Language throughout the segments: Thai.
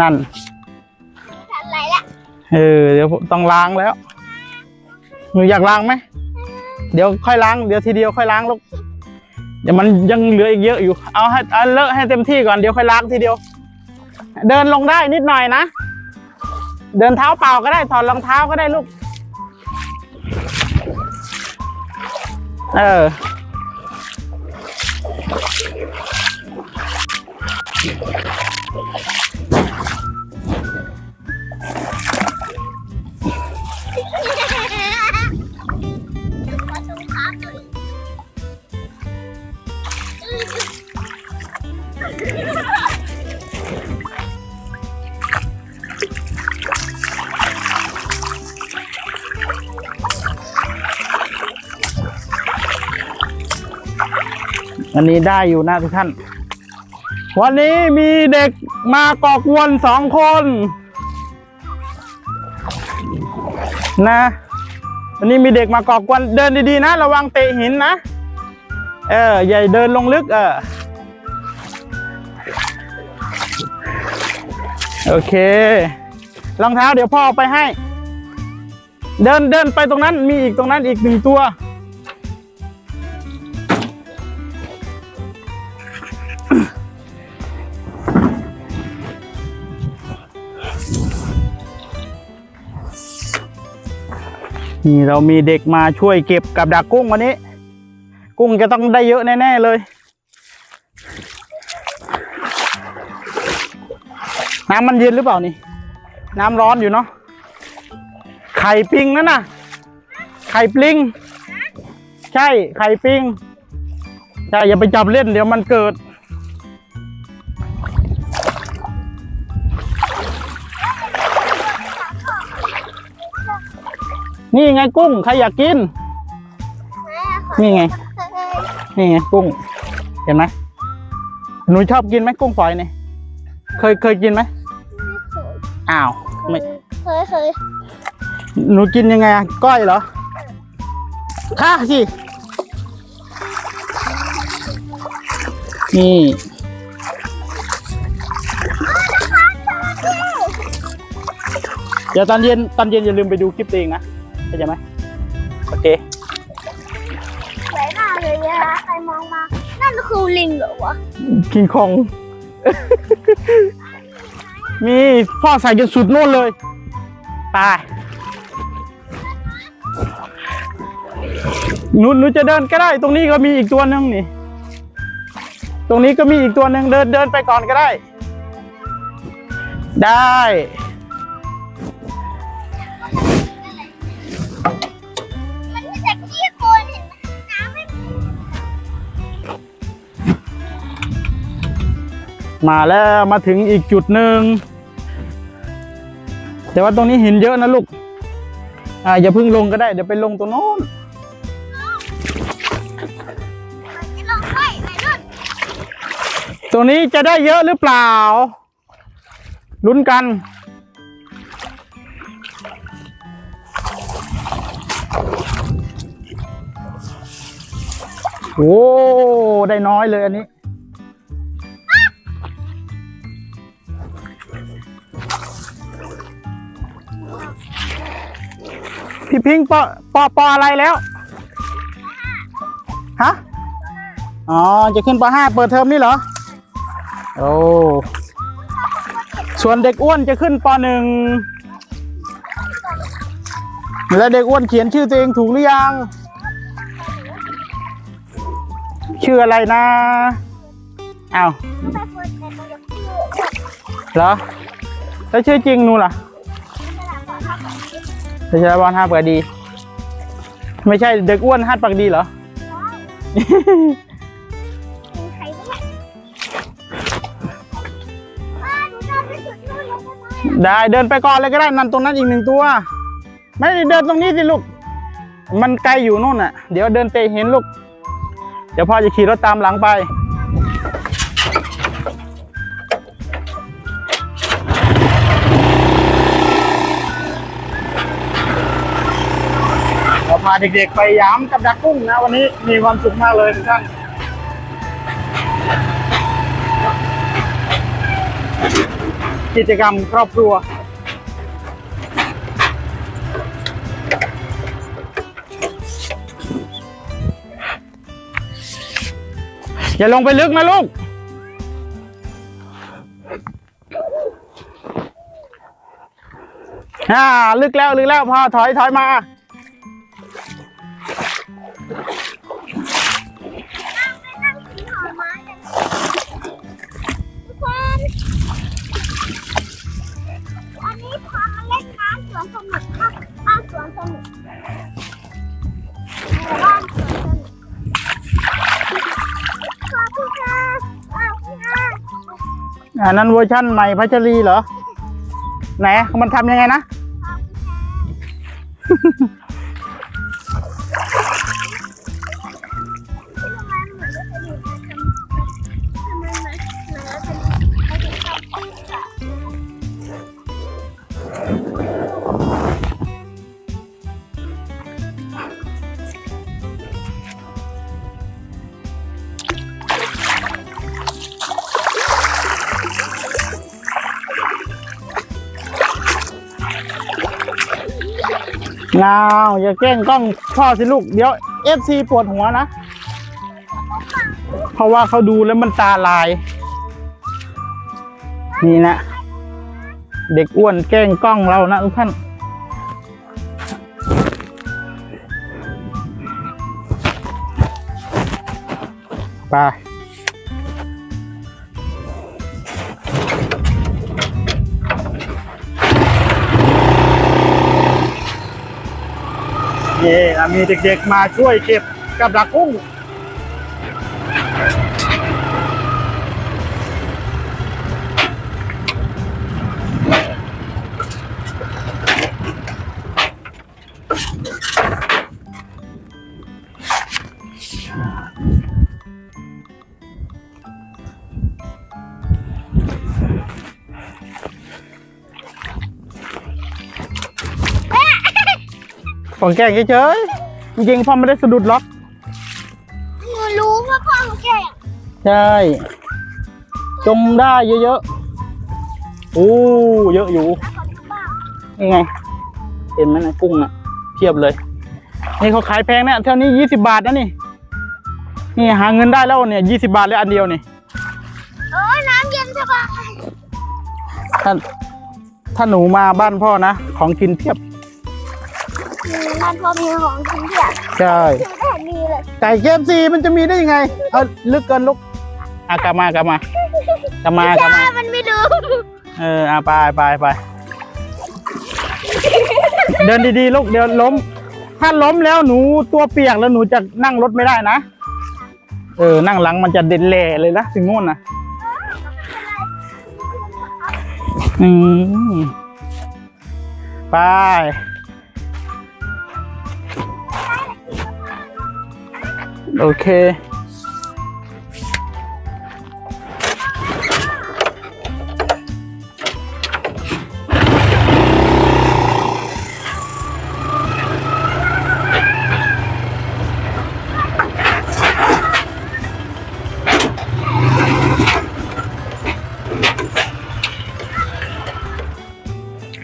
นั่นทำอะไรละเออเดี๋ยวต้องล้างแล้วหนูอยากล้างไหมเดี๋ยวค่อยล้างเดี๋ยวทีเดียวค่อยล้างลูกเดี๋ยวมันยังเหลืออีกเยอะอยู่ เอาให้เอาเลอะให้เต็มที่ก่อนเดี๋ยวค่อยล้างทีเดียว เดินลงได้นิดหน่อยนะ เดินเท้าเปล่าก็ได้ถอดรองเท้าก็ได้ลูก เออ อันนี้ได้อยู่นะทุกท่าน วันนี้มีเด็กมากอกวนสองคน นะวันนี้มีเด็กมากอกวนเดินดีๆนะ ระวังเตะหินนะ เอออย่าเดินลงลึก เออโอเครองเท้าเดี๋ยวพ่อไปให้ เดินเดินไปตรงนั้นมีอีกตรงนั้นอีกหนึ่งตัว นี่เรามีเด็กมาช่วยเก็บกับดักกุ้งวันนี้ กุ้งจะต้องได้เยอะแน่ ๆ เลย น้ำมันเย็นหรือเปล่านี่ น้ำร้อนอยู่เนาะไข่ปิ้งนั่นน่ะ ไข่ปลิงใช่ไข่ปิ้งใช่อย่าไปจับเล่นเดี๋ยวมันเกิด นี่ไงกุ้งใครอยากกิน นี่ไง นี่ไงกุ้ง เห็นไหมหนูชอบกินไหมกุ้งฝอยเนี่ยเคยเคยกินไหมอ้าวไม่เคยเคยหนูกินยังไงอะก้อยเหรอข้าสินี่เดี๋ยวตอนเย็นตอนเย็นอย่าลืมไปดูคลิปตัวเองนะ เข้าใจไหมโอเคสวยมากเลยนะคะใครมองมา นั่นคือลิงเหรอวะคิงคอง มีพ่อใส่จนสุดโน่นเลยตายหนูหนูจะเดินก็ได้ ตรงนี้ก็มีอีกตัวหนึ่งนี่ ตรงนี้ก็มีอีกตัวหนึ่งเดินเดินไปก่อนก็ได้ ได้ มาแล้วมาถึงอีกจุดหนึ่งแต่ว่าตรงนี้หินเยอะนะลูก อ่าอย่าเพิ่งลงก็ได้ เดี๋ยวไปลงตรงโน้นจะลงไปไหนนู่นตรงนี้จะได้เยอะหรือเปล่า ลุ้นกัน โอ้ ได้น้อยเลยอันนี้ พี่พิงค์ปอปอปออะไรแล้ว ฮะ อ๋อ จะขึ้นปห้าเปิดเทอมนี่เหรอ โอ้ ส่วนเด็กอ้วนจะขึ้นปหนึ่ง แล้วเด็กอ้วนเขียนชื่อตัวเองถูกหรือยัง ชื่ออะไรนะอ้าวไปเปิดแต่ตัวเล็กชื่อเหรอ แล้วชื่อจริงหนูล่ะ เดชรบอลห้าปากดี ไม่ใช่เด็กอ้วนห้าปากดีเหรอได้เดินไปสุดนู่นแล้วใช่ไหมได้เดินไปก่อนเลยก็ได้นั่นตรงนั้นอีกหนึ่งตัว ไม่ได้เดินตรงนี้สิลูก มันไกลอยู่นู่นน่ะ เดี๋ยวเดินเตะเห็นลูก เดี๋ยวพ่อจะขี่รถตามหลังไป เราพาเด็กๆไปย้ำกับดักกุ้งนะวันนี้มีความสุขมากเลยทุกท่านกิจกรรมครอบครัว อย่าลงไปลึกนะลูก อ่า ลึกแล้ว ลึกแล้วพอถอยถอยมา สวนสนุกค่ะบ้านสวนสนุกบ้านสวนสนุกขอบคุณค่ะขอบคุณค่ะอันนั้นเวอร์ชั่นใหม่พัชรีเหรอ ไหน มันทำยังไงนะ นาวอย่าแกล้งกล้องพ่อสิลูกเดี๋ยวเอฟซีปวดหัวนะ เพราะว่าเขาดูแล้วมันตาลาย นี่นะ เด็กอ้วนแกล้งกล้องเรานะทุกท่านไป เย่มีเด็กๆมาช่วยเก็บกับดักกุ้ง ของแกล้งเฉยๆจริงๆพ่อไม่ได้สะดุดล็อกหนูรู้ว่าพ่อของแกอะใช่จมได้เยอะๆโอ้เยอะอยู่แล้วเขาดูบ้างยังไงเห็นไหมนะกุ้งอะเทียบเลย นี่เขาขายแพงเนี่ยเท่านี้ยี่สิบาทนะนี่ นี่หาเงินได้แล้วเนี่ยยี่สิบาทเลยอันเดียวนี่เออน้ำเย็นสบายถ้าถ้าหนูมาบ้านพ่อนะ ของกินเพียบ อืมมันพอมีของกินเที่ยใช่คือไม่เห็นมีเลยไก่เคฟซีมันจะมีได้ยังไงเอาลึกเกินลุกอากลับมากลับมากลับมากลับใช่มามันไม่ดูเอออะไปไปไปเดินดีๆลูกเดี๋ยวล้ม ถ้าล้มแล้วหนูตัวเปียกแล้วหนูจะนั่งรถไม่ได้นะ เออ นั่งหลังมันจะเด่นเละเลยนะถึงงูนนะอืมไป โอเค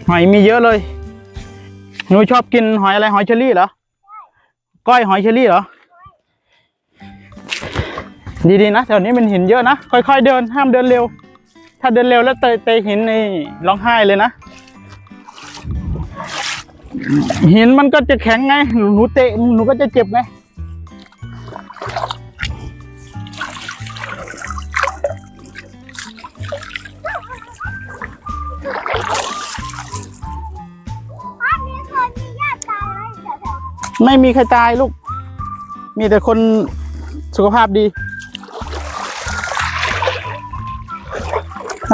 หอยมีเยอะเลย หนูชอบกินหอยอะไรหอยเชอรี่เหรอ ก้อยหอยเชอรี่เหรอ ดีๆนะแถวนี้มันหินเยอะนะ ค่อยๆเดินห้ามเดินเร็ว ถ้าเดินเร็วแล้วเตะเตะหินนี่ร้องไห้เลยนะ หินมันก็จะแข็งไง หนูเตะหนูก็จะเจ็บไงบ้านนี้เคยมีญาติตายไหมแถวไม่มีใครตายลูก มีแต่คนสุขภาพดี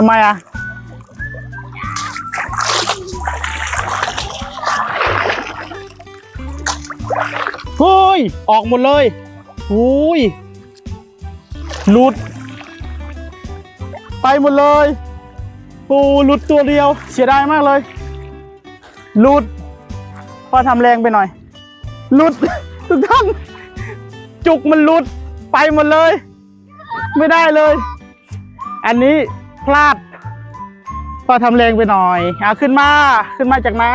ำไมอะเฮ้ย ออกหมดเลยอุ้ยหลุด ไปหมดเลย ปูหลุดตัวเดียว เสียดายมากเลย หลุดพ่อทำแรงไปหน่อย หลุด ทุกท่าน จุกมันหลุด ไปหมดเลย ไม่ได้เลย อันนี้ ลาดพพ่อทำแรงไปหน่อยเอาขึ้นมาขึ้นมาจากน้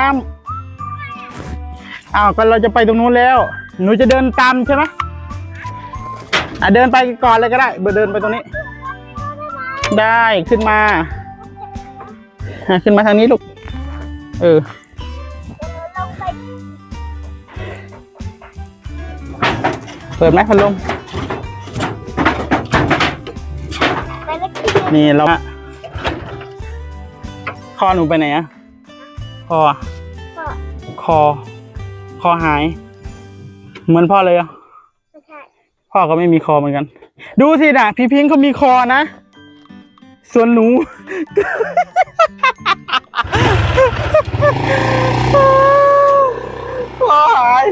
ำอ้าวก็เราจะไปตรงนู้นแล้ว หนูจะเดินตามใช่ไหมอะเดินไปก่อนเลยก็ได้เบอร์เดินไปตรงนี้ ได้ขึ้นมาอะขึ้นมาทางนี้ลูก เออเราไปเปิดไหมพัดลมไปเล็กที่นี่เราค อหนูไปไหนอะคอก็คอ คอหาย เหมือนพ่อเลยอะไม่ใช่พ่อก็ไม่มีคอเหมือนกัน ดูสินะพี่พิงค์เขามีคอนะ ส่วนหนู คอหาย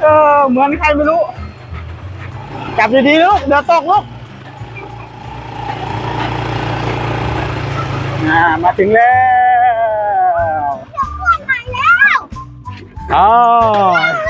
เออ เหมือนใครไม่รู้ จับดีๆลูก เดี๋ยวตกลูก อ่ามาถึงแล้วเพื่อนมาแล้วอ๋อแล้ว